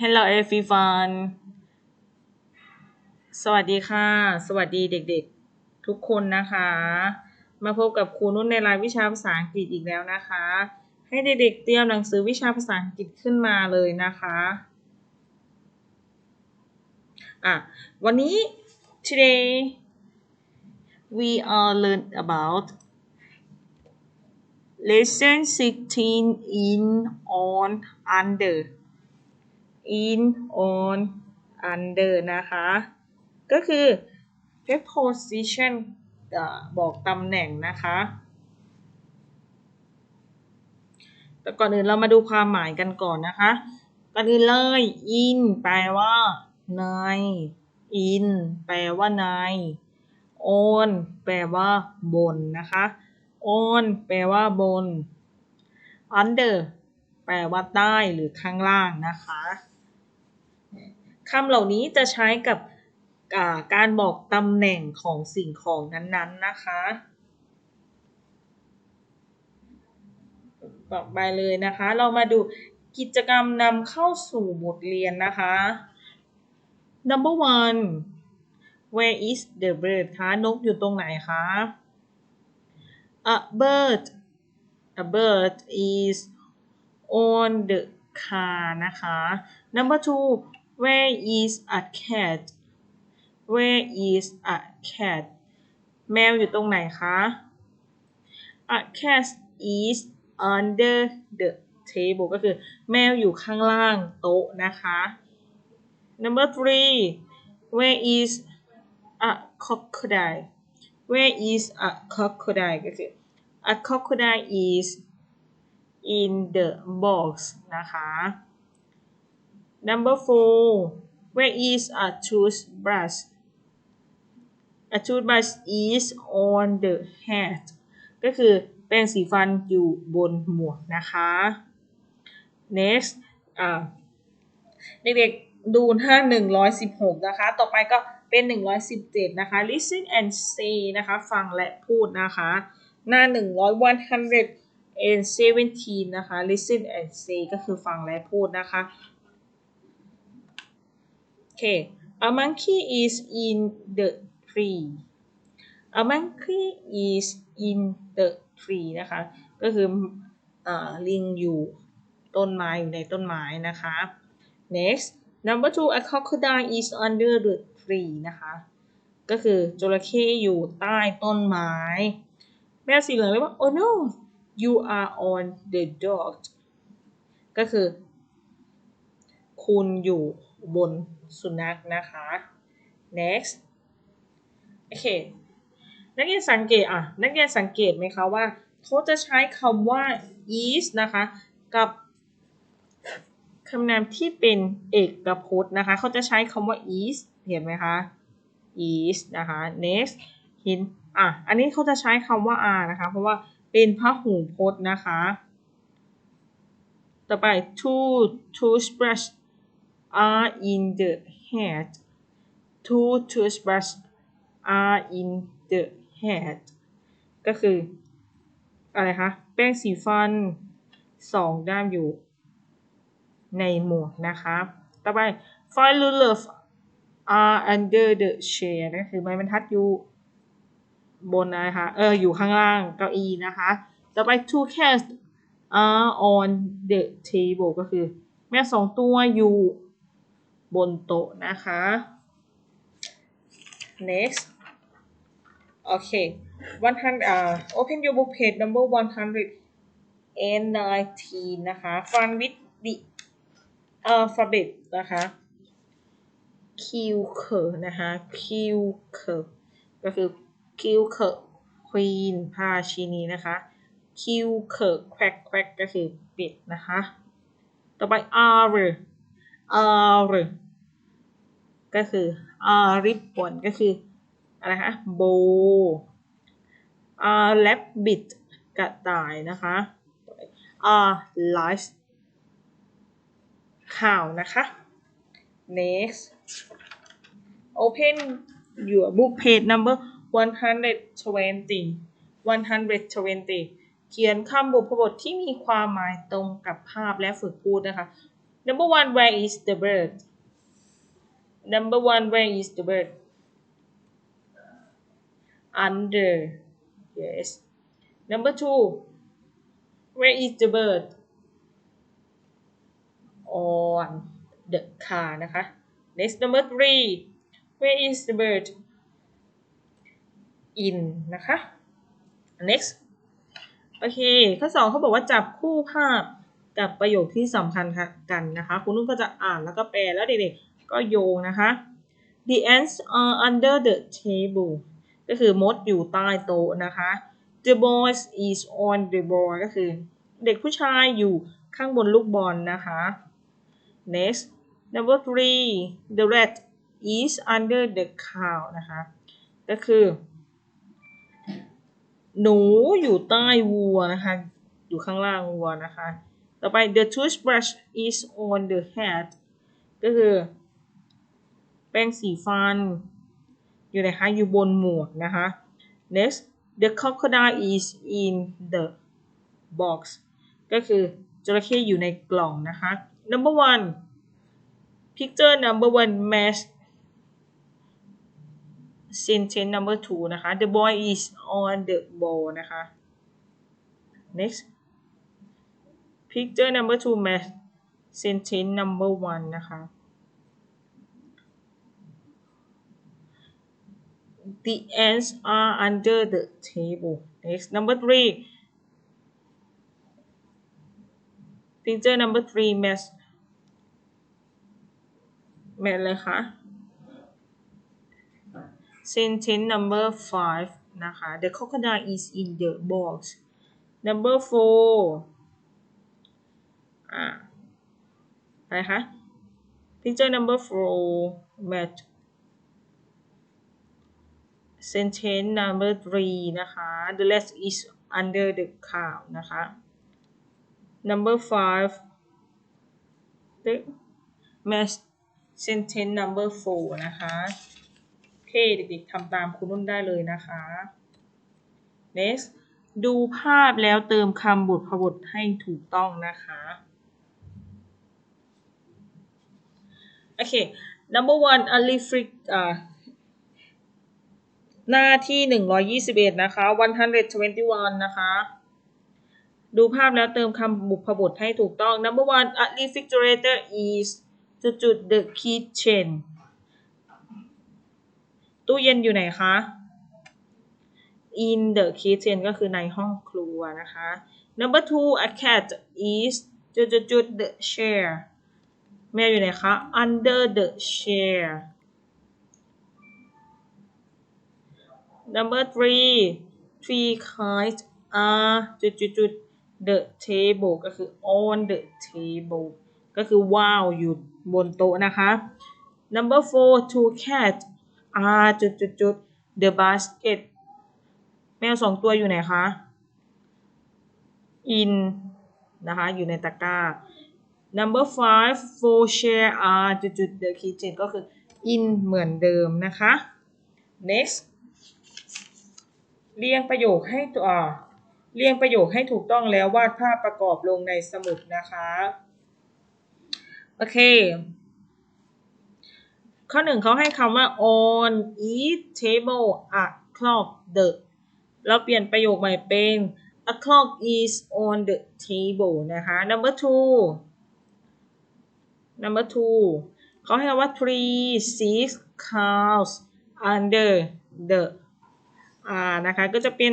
Hello everyone สวัสดีค่ะ สวัสดีเด็กๆ ทุกคนนะคะ มาพบกับครูนุ่นในรายวิชาภาษาอังกฤษอีกแล้วนะคะ ให้เด็กๆเตรียมหนังสือวิชาภาษาอังกฤษขึ้นมาเลยนะคะอะวันนี้ today we are learn about lesson 16 in on under in on under นะคะ ก็คือ preposition อบอกตำแหน่งนะคะ แต่ก่อนอื่นเรามาดูความหมายกันก่อนนะคะก่อนอื่นเลย in แปลว่าใน in แปลว่าใน on แปลว่าบนนะคะ on แปลว่าบน under แปลว่าใต้หรือข้างล่างนะคะ คำเหล่านี้จะใช้กับการบอกตำแหน่งของสิ่งของนั้นๆนะคะ ต่อไปเลยนะคะ เรามาดูกิจกรรมนำเข้าสู่บทเรียนนะคะ number one where is the bird คะ นกอยู่ตรงไหนคะ a bird a bird is on the car นะคะ number two where is a cat where is a cat แมวอยู่ตรงไหนคะ a cat is under the table ก็คือแมวอยู่ข้างล่างโต๊ะนะคะ number three where is a crocodile where is a crocodile ก็คือ a crocodile is in the box นะคะ number four where is a toothbrush a toothbrush is on the hat ก็คือแปรงสีฟันอยู่บนหมวกนะคะ next เด็กๆดูหน้า116 นะคะ ต่อไปก็เป็น 117 นะคะ listen and say นะคะ ฟังและพูดนะคะ หน้า117 นะคะ listen and say ก็คือฟังและพูดนะคะ โอเค a monkey is in the tree a monkey is in the tree นะคะ ก็คืออลิงอยู่ต้นไม้อยู่ในต้นไม้นะคะ next number two a crocodile is under the tree นะคะ ก็คือจระเข้อยู่ใต้ต้นไม้ แม่สีเหลืองเรียกว่า oh no you are on the dog ก็คือ คุณอยู่ บนสุนัขนะคะ next โอเค นักเรียนสังเกตอะ นักเรียนสังเกตไหมคะว่าเขาจะใช้คำว่า is นะคะ กับคำนามที่เป็นเอกพจน์นะคะ เขาจะใช้คำว่า is เห็นไหมคะ is นะคะ next เห็นอะ อันนี้เขาจะใช้คำว่า are นะคะ เพราะว่าเป็นพหูพจน์นะคะ ต่อไป to toothbrush are in the hat two toothbrush are in the hat ก็คือ อะไรคะ แป้งสีฟันสองด้ามอยู่ ในหมวกนะคะต่อไป five rulers are under the chair ก็คือไม้บรรทัดอยู่ บนนะคะเออ อยู่ข้างล่างเก้าอี้นะคะ ต่อไป two cats are on the table ก็คือ แม่สองตัวอยู่ บนโต๊ะนะคะ next โอเค100 uh, open your book page number 119นะคะ fun with the alphabet นะคะ Q เคนะคะ Q เคก็คือ Q เค queen พาชินีนะคะ Q เค quack quack ก็คือปิดนะคะ ต่อไป R R ก็คืออาริบบอนก็คืออะไรคะโบอ่าแลบบิดกระต่ายนะคะอาร์ไลฟ์ข่าวนะคะ next open your book page number 120 120 เขียนคำบุพบทที่มีความหมายตรงกับภาพและฝึกพูดนะคะ number one where is the bird number one where is the bird under yes number two where is the bird on the car นะคะ next number three where is the bird in นะคะ next โอเค ข้อสองเขาบอกว่าจับคู่ภาพกับประโยคที่สำคัญกันนะคะ คุณนุ่นก็จะอ่านแล้วก็แปลแล้วเด็กๆ ก็โยงนะคะ the ants are under the table ก็คือมดอยู่ใต้โต๊ะนะคะ the boy is on the ball ก็คือเด็กผู้ชายอยู่ข้างบนลูกบอลนะคะ next number three the rat is under the cow นะคะ ก็คือ หนูอยู่ใต้วัวนะคะ อยู่ข้างล่างวัวนะคะ ต่อไป the toothbrush is on the head ก็คือ แปรงสีฟัน อยู่ไหนคะ อยู่บนหมวกนะคะ next the crocodile is in the box ก็คือจระเข้อยู่ในกล่องนะคะ number one picture number one match sentence number two นะคะ the boy is on the ball นะคะ next picture number two match sentence number one นะคะ the ants are under the table next number three picture number three match แมทเลยคะ sentence number five นะคะ the crocodile is in the box number four อ่าอะไรคะ picture number four match sentence number three นะคะ the rest is under the cow นะคะ number five match sentence number four นะคะ โอเค เด็กๆทำตามคุณนุ่นได้เลยนะคะ next ดูภาพแล้วเติมคำบทพบทให้ถูกต้องนะคะ โอเค number one a reflect อ่า หน้าที่ 121 นะคะ 121 นะคะ ดูภาพแล้วเติมคำบุพบทให้ถูกต้อง number one a refrigerator is จุดจุด the kitchen ตู้เย็นอยู่ไหนคะ in the kitchen ก็คือในห้องครัวนะคะ number two a cat is จุดจุดจุด the chair แมวอยู่ไหนคะ under the chair number three three kites are จุดจุดจุด the table ก็คือ on the table ก็คือว่าวอยู่บนโต๊ะนะคะ number four two cats are จุดจุดจุด the basket แมวสองตัวอยู่ไหนคะ in นะคะ อยู่ในตะกร้า number five four chair are จุดจุด the kitchen ก็คือ in เหมือนเดิมนะคะ next เรียงประโยคให้ตัวเรียงประโยคให้ถูกต้องแล้ววาดภาพประกอบลงในสมุดนะคะ โอเค ข้อหนึ่งเขาให้คำว่า on each table a clock the เราเปลี่ยนประโยคใหม่เป็น a clock is on the table นะคะ number two number two เขาให้คำว่า three six cows under the อ่านะคะก็จะเป็น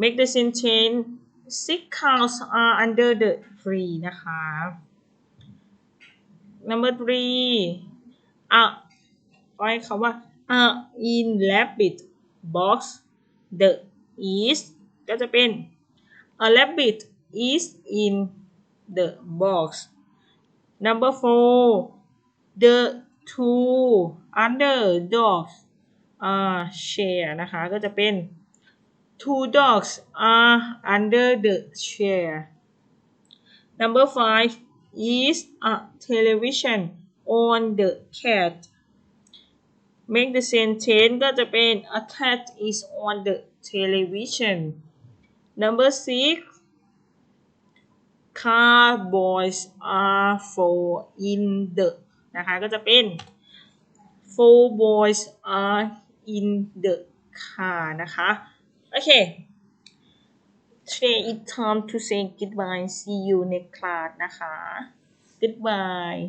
make the sentence six cows are under the tree นะคะ number three อะก็ให้คำว่า a in rabbit box the is ก็จะเป็น a rabbit is in the box number four the two under dogs are share นะคะ ก็จะเป็น two dogs are under the chair number five is a television on the cat make the sentence ก็จะเป็น a cat is on the television number six car boys are four in the นะคะ ก็จะเป็น four boys are in the car นะคะ โอเค Today it's time to say goodbye see you next class นะคะ goodbye